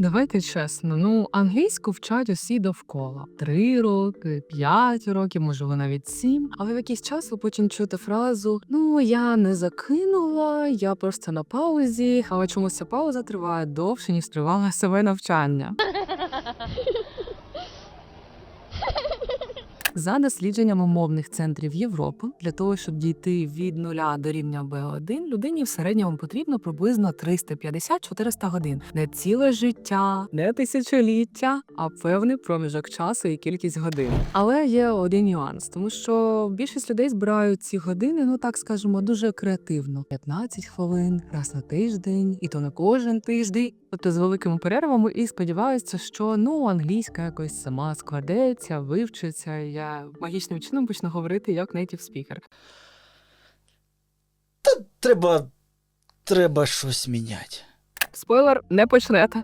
Давайте чесно, ну англійську вчать усі довкола три роки, п'ять років, можливо, навіть сім. Але в якийсь час ви потім чути фразу: Ну я не закинула, я просто на паузі. Але чомусь ця пауза триває довше, ніж тривала себе навчання. За дослідженнями мовних центрів Європи, для того, щоб дійти від нуля до рівня B1, людині в середньому потрібно приблизно 350-400 годин. Не ціле життя, не тисячоліття, а певний проміжок часу і кількість годин. Але є один нюанс, тому що більшість людей збирають ці години, ну так скажемо, дуже креативно: 15 хвилин, раз на тиждень, і то не кожен тиждень. Тобто з великими перервами і сподіваються, що ну англійська якось сама складеться, вивчиться. Я магічним чином почну говорити як native speaker. Треба. Треба щось міняти. Спойлер, не почнете.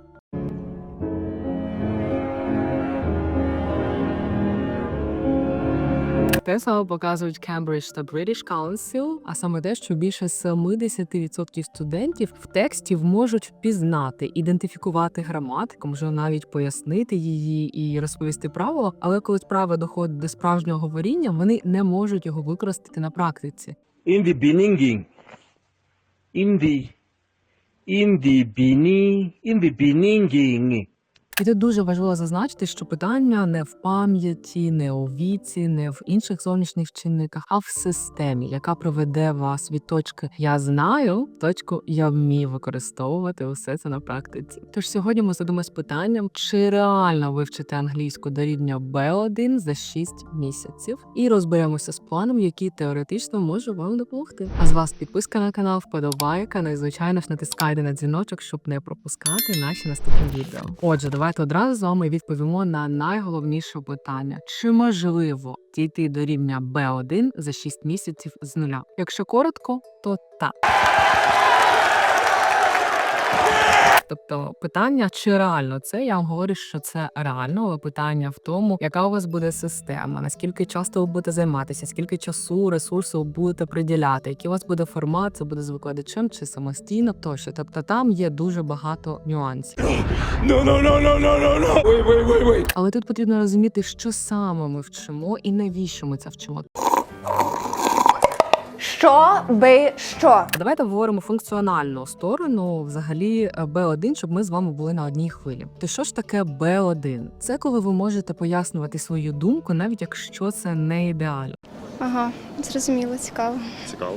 Те саме показують Cambridge та British Council, а саме те, що більше 70% студентів в тексті можуть впізнати, ідентифікувати граматику, може навіть пояснити її і розповісти правило, але коли справа доходить до справжнього говоріння, вони не можуть його використати на практиці. in the beginning, in the, in the beginning, in the beginning. І тут дуже важливо зазначити, що питання не в пам'яті, не у віці, не в інших зовнішніх чинниках, а в системі, яка проведе вас від точки я знаю в точку я вмію використовувати усе це на практиці. Тож сьогодні ми задумаємось питанням, чи реально вивчити англійську до рівня B1 за 6 місяців, і розберемося з планом, який теоретично може вам допомогти. А з вас підписка на канал, вподобайка, ну і звичайно ж натискайте на дзвіночок, щоб не пропускати наші наступні відео. Отже, давайте одразу з вами відповімо на найголовніше питання: чи можливо дійти до рівня B1 за 6 місяців з нуля? Якщо коротко, то так. Тобто питання, чи реально це, я вам говорю, що це реально, але питання в тому, яка у вас буде система, наскільки часто ви будете займатися, скільки часу, ресурсу ви будете приділяти, який у вас буде формат, це буде з викладачем чи самостійно тощо. Тобто там є дуже багато нюансів. No, no, no, no, no, no, no. Wait, wait, wait, wait. Але тут потрібно розуміти, що саме ми вчимо і навіщо ми це вчимо. Що би що? Давайте говоримо функціональну сторону, взагалі Б1, щоб ми з вами були на одній хвилі. То що ж таке Б1? Це коли ви можете пояснювати свою думку, навіть якщо це не ідеально. Ага, зрозуміло, цікаво. Цікаво.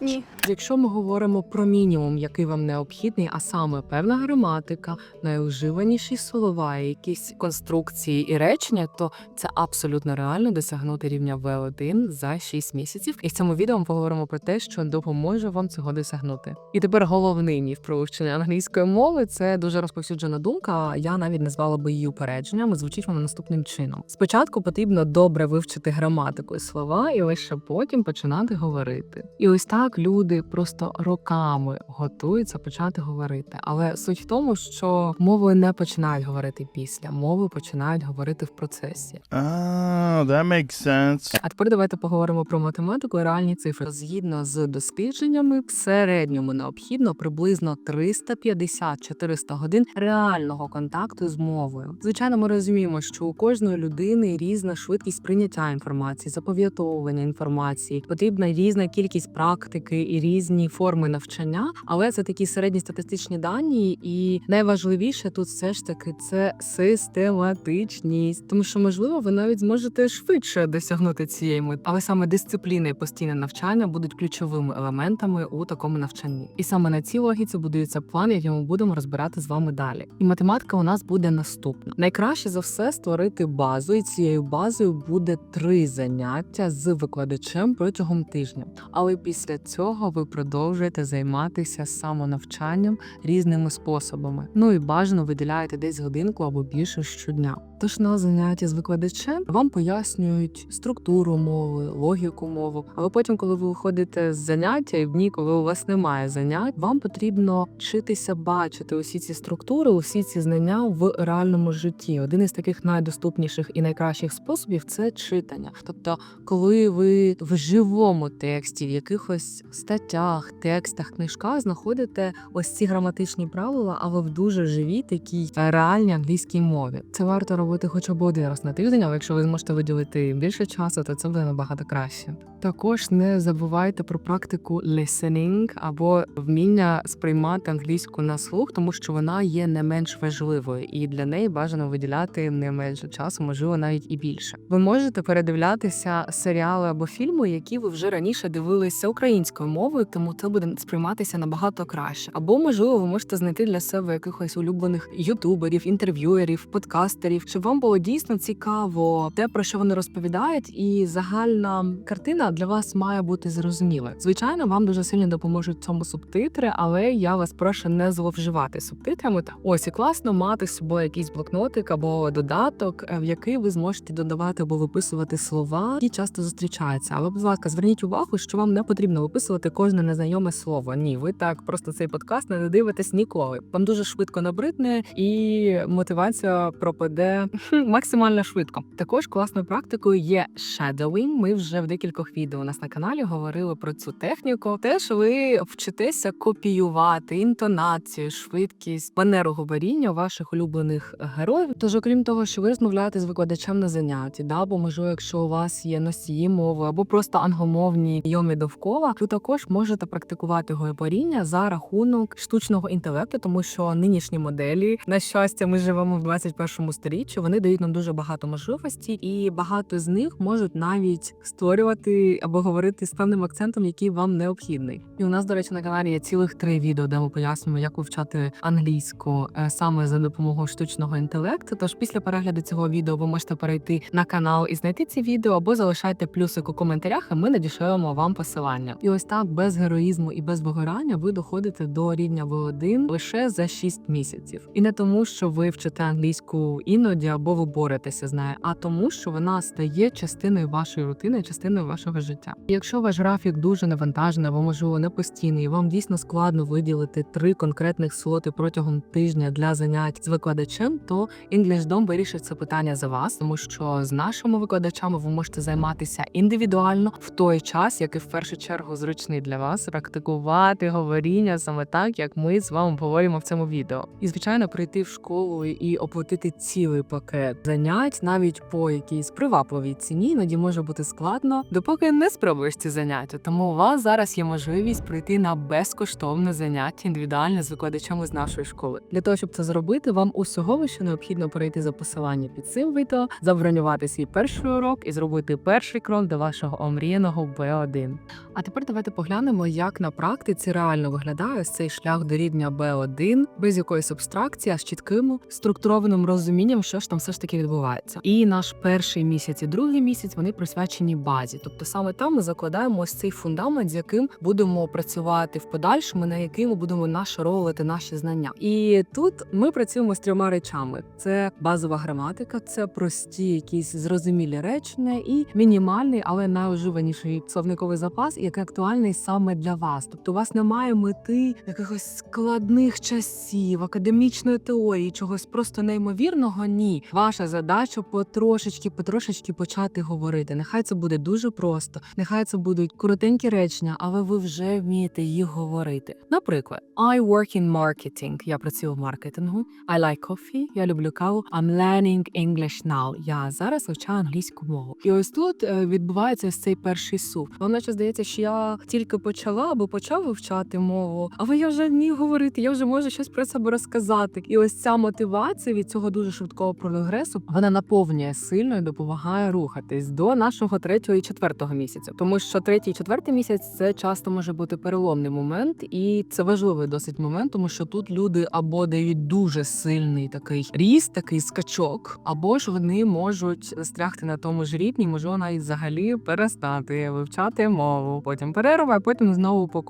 Ні. Якщо ми говоримо про мінімум, який вам необхідний, а саме певна граматика, найуживаніші слова, якісь конструкції і речення, то це абсолютно реально досягнути рівня V1 за 6 місяців. І в цьому відео ми поговоримо про те, що допоможе вам цього досягнути. І тепер головний міф про вивчення англійської мови це дуже розповсюджена думка. Я навіть назвала би її упередженням. Звучить вона наступним чином: спочатку потрібно добре вивчити граматику і слова, і лише потім починати говорити. І ось так люди просто роками готуються почати говорити. Але суть в тому, що мови не починають говорити після, мови починають говорити в процесі. Ah, that makes sense. А тепер давайте поговоримо про математику і реальні цифри. Згідно з дослідженнями, в середньому необхідно приблизно 350-400 годин реального контакту з мовою. Звичайно, ми розуміємо, що у кожної людини різна швидкість прийняття інформації, запам'ятовування інформації, потрібна різна кількість практики і різні форми навчання, але це такі середньостатистичні дані, і найважливіше тут все ж таки це систематичність, тому що можливо ви навіть зможете швидше досягнути цієї мети, але саме дисципліна і постійне навчання будуть ключовими елементами у такому навчанні. І саме на цій логіці будується план, який ми будемо розбирати з вами далі. І математика у нас буде наступна. Найкраще за все створити базу, і цією базою буде три заняття з викладачем протягом тижня. Але після цього ви продовжуєте займатися самонавчанням різними способами. Ну і бажано виділяєте десь годинку або більше щодня. Тож заняття з викладачем вам пояснюють структуру мови, логіку мови. Але потім, коли ви виходите з заняття, і в дні, коли у вас немає занять, вам потрібно вчитися бачити усі ці структури, усі ці знання в реальному житті. Один із таких найдоступніших і найкращих способів це читання. Тобто, коли ви в живому тексті, в якихось статтях, текстах, книжках знаходите ось ці граматичні правила, але в дуже живій такій реальній англійській мові. Це варто робити хоча б один раз на тиждень, але якщо ви зможете виділити більше часу, то це буде набагато краще. Також не забувайте про практику listening або вміння сприймати англійську на слух, тому що вона є не менш важливою, і для неї бажано виділяти не менше часу, можливо, навіть і більше. Ви можете передивлятися серіали або фільми, які ви вже раніше дивилися українською мовою, тому це буде сприйматися набагато краще. Або можливо, ви можете знайти для себе якихось улюблених ютуберів, інтерв'юерів, подкастерів, щоб вам було дійсно цікаво те, про що вони розповідають, і загальна картина для вас має бути зрозуміла. Звичайно, вам дуже сильно допоможуть цьому субтитри, але я вас прошу не зловживати субтитрами. Та ось і класно мати з собою якийсь блокнотик або додаток, е, в який ви зможете додавати або виписувати слова, які часто зустрічаються. Але, будь ласка, зверніть увагу, що вам не потрібно виписувати кожне незнайоме слово. Ні, ви так просто цей подкаст не дивитесь ніколи. Вам дуже швидко набридне і мотивація пропаде максимально швидко. Також класною практикою є shadowing. Ми вже в декількох відео у нас на каналі говорили про цю техніку. Теж ви вчитеся копіювати інтонацію, швидкість, манеру говоріння ваших улюблених героїв. Тож, окрім того, що ви розмовляєте з викладачем на занятті, да, або можливо, якщо у вас є носії мови, або просто англомовні йомі довкола, ви також можете практикувати говоріння за рахунок штучного інтелекту, тому що нинішні моделі, на щастя, ми живемо в 21 сторіччі. Вони дають нам дуже багато можливостей, і багато з них можуть навіть створювати або говорити з певним акцентом, який вам необхідний. І у нас, до речі, на каналі є цілих три відео, де ми пояснюємо, як вивчати англійську е, саме за допомогою штучного інтелекту. Тож після перегляду цього відео ви можете перейти на канал і знайти ці відео, або залишайте плюсик у коментарях, і ми надішлемо вам посилання. І ось так без героїзму і без вигорання ви доходите до рівня В1 лише за 6 місяців. І не тому, що ви вчите англійську іноді або ви боретеся з нею, а тому, що вона стає частиною вашої рутини, частиною вашого життя. Якщо ваш графік дуже навантажений, або можливо не постійний, і вам дійсно складно виділити три конкретних слоти протягом тижня для занять з викладачем, то EnglishDom вирішить це питання за вас, тому що з нашими викладачами ви можете займатися індивідуально в той час, який в першу чергу зручний для вас, практикувати говоріння саме так, як ми з вами говоримо в цьому відео. І звичайно, прийти в школу і оплатити цілий пакет занять навіть по якійсь привабливій ціні, іноді може бути складно, допоки не спробуєш ці заняття. Тому у вас зараз є можливість прийти на безкоштовне заняття індивідуальне з викладачами з нашої школи. Для того щоб це зробити, вам усього лише необхідно перейти за посилання під цим відео, забронювати свій перший урок і зробити перший крок до вашого омріяного B1. А тепер давайте поглянемо, як на практиці реально виглядає цей шлях до рівня B1 без якоїсь абстракції, а з чітким структурованим розумінням, що там все ж таки відбувається. І наш перший місяць і другий місяць вони присвячені базі. Тобто саме там ми закладаємо ось цей фундамент, з яким будемо працювати в подальшому, на який ми будемо нашаровувати наші знання. І тут ми працюємо з трьома речами: це базова граматика, це прості якісь зрозумілі речення, і мінімальний, але найуживаніший словниковий запас, який актуальний саме для вас. Тобто, у вас немає мети якихось складних часів, академічної теорії, чогось просто неймовірного. Ні, ваша задача потрошечки, потрошечки почати говорити. Нехай це буде дуже просто, нехай це будуть коротенькі речення, але ви вже вмієте їх говорити. Наприклад, I work in marketing. Я працюю в маркетингу. I like coffee. Я люблю каву. I'm learning English now. Я зараз вивчаю англійську мову. І ось тут е, відбувається ось цей перший сув. Вам наче здається, що я тільки почала або почав вивчати мову, але я вже вмію говорити, я вже можу щось про себе розказати. І ось ця мотивація від цього дуже швидкого прогресу вона наповнює сильно і допомагає рухатись до нашого третього і четвертого місяця. Тому що третій і четвертий місяць це часто може бути переломний момент, і це важливий досить момент, тому що тут люди або дають дуже сильний такий ріст, такий скачок, або ж вони можуть застрягти на тому ж рівні, можливо, навіть взагалі перестати вивчати мову, потім перерва, а потім знову по.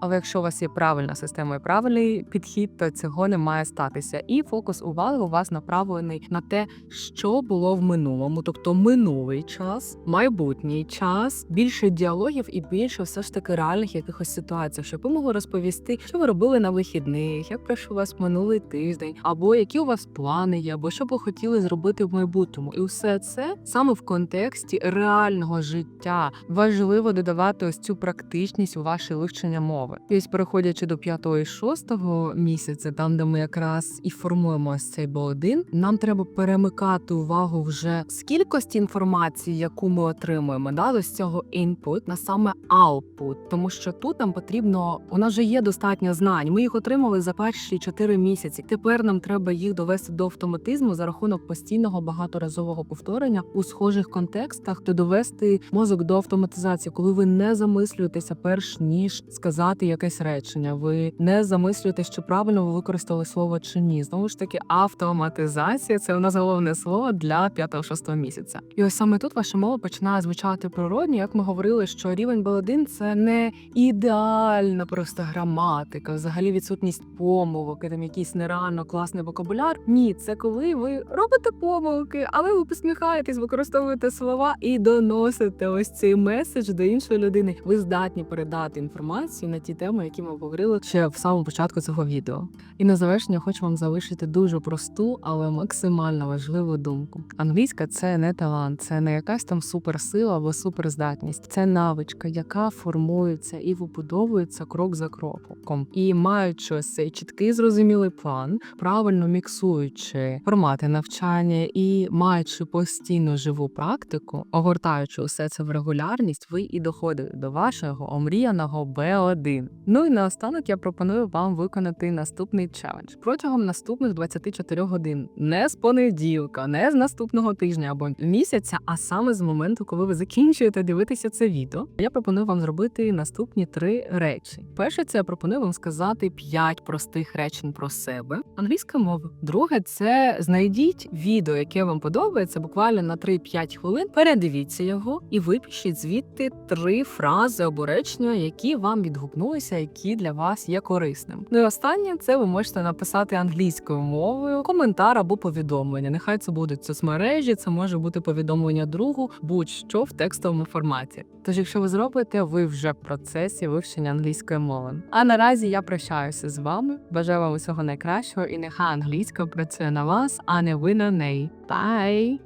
Але якщо у вас є правильна система і правильний підхід, то цього не має статися. І фокус уваги у вас направлений на те, що було в минулому, тобто минулий час, майбутній час, більше діалогів і більше все ж таки реальних якихось ситуацій, щоб ви могли розповісти, що ви робили на вихідних, як пройшов у вас минулий тиждень, або які у вас плани є, або що б ви хотіли зробити в майбутньому. І все це саме в контексті реального життя важливо додавати ось цю практичність у ваше вивчення мови. І ось переходячи до п'ятого і шостого місяця, там де ми якраз і формуємо ось цей Б1, нам треба перемикати увагу вже з кількості інформації, яку ми отримуємо, да, з цього input на саме output. тому що тут нам потрібно, у нас вже є достатньо знань. Ми їх отримали за перші 4 місяці. Тепер нам треба їх довести до автоматизму за рахунок постійного багаторазового повторення у схожих контекстах, та довести мозок до автоматизації, коли ви не замислюєтеся перш ніж сказати якесь речення. Ви не замислюєтесь, чи правильно ви використали слово чи ні. Знову ж таки, автоматизація це у нас головне слово для 5-6 місяця. І ось саме тут ваша мова починає звучати природньо, як ми говорили, що рівень Б1 – це не ідеальна просто граматика, взагалі відсутність помилок, і там якийсь нереально класний вокабуляр. Ні, це коли ви робите помилки, але ви посміхаєтесь, використовуєте слова і доносите ось цей меседж до іншої людини. Ви здатні передати інформацію на ті теми, які ми говорили ще в самому початку цього відео. І на завершення хочу вам залишити дуже просту, але максимально важливу думку. Англійська це не талант, це не якась там суперсила або суперздатність. Це навичка, яка формується і вибудовується крок за кроком. І маючи цей чіткий зрозумілий план, правильно міксуючи формати навчання і маючи постійну живу практику, огортаючи усе це в регулярність, ви і доходите до вашого омріяного Б1. Ну і наостанок я пропоную вам виконати наступний челендж протягом наступних 24 годин, не з понеділка, не з наступного тижня або місяця, а саме з моменту, коли ви закінчуєте дивитися це відео. Я пропоную вам зробити наступні три речі. Перше, це я пропоную вам сказати п'ять простих речень про себе англійською мовою. Друге, це знайдіть відео, яке вам подобається, буквально на 3-5 хвилин. Передивіться його і випишіть звідти три фрази або речення, які вам відгукнулися, які для вас є корисним. Ну і останнє це ви можете написати англійською мовою коментар або повідомлення. Нехай це будуть соцмережі, це може бути повідомлення другу, будь-що в текстовому форматі. Тож, якщо ви зробите, ви вже в процесі вивчення англійської мови. А наразі я прощаюся з вами. Бажаю вам усього найкращого і нехай англійська працює на вас, а не ви на неї. Бай!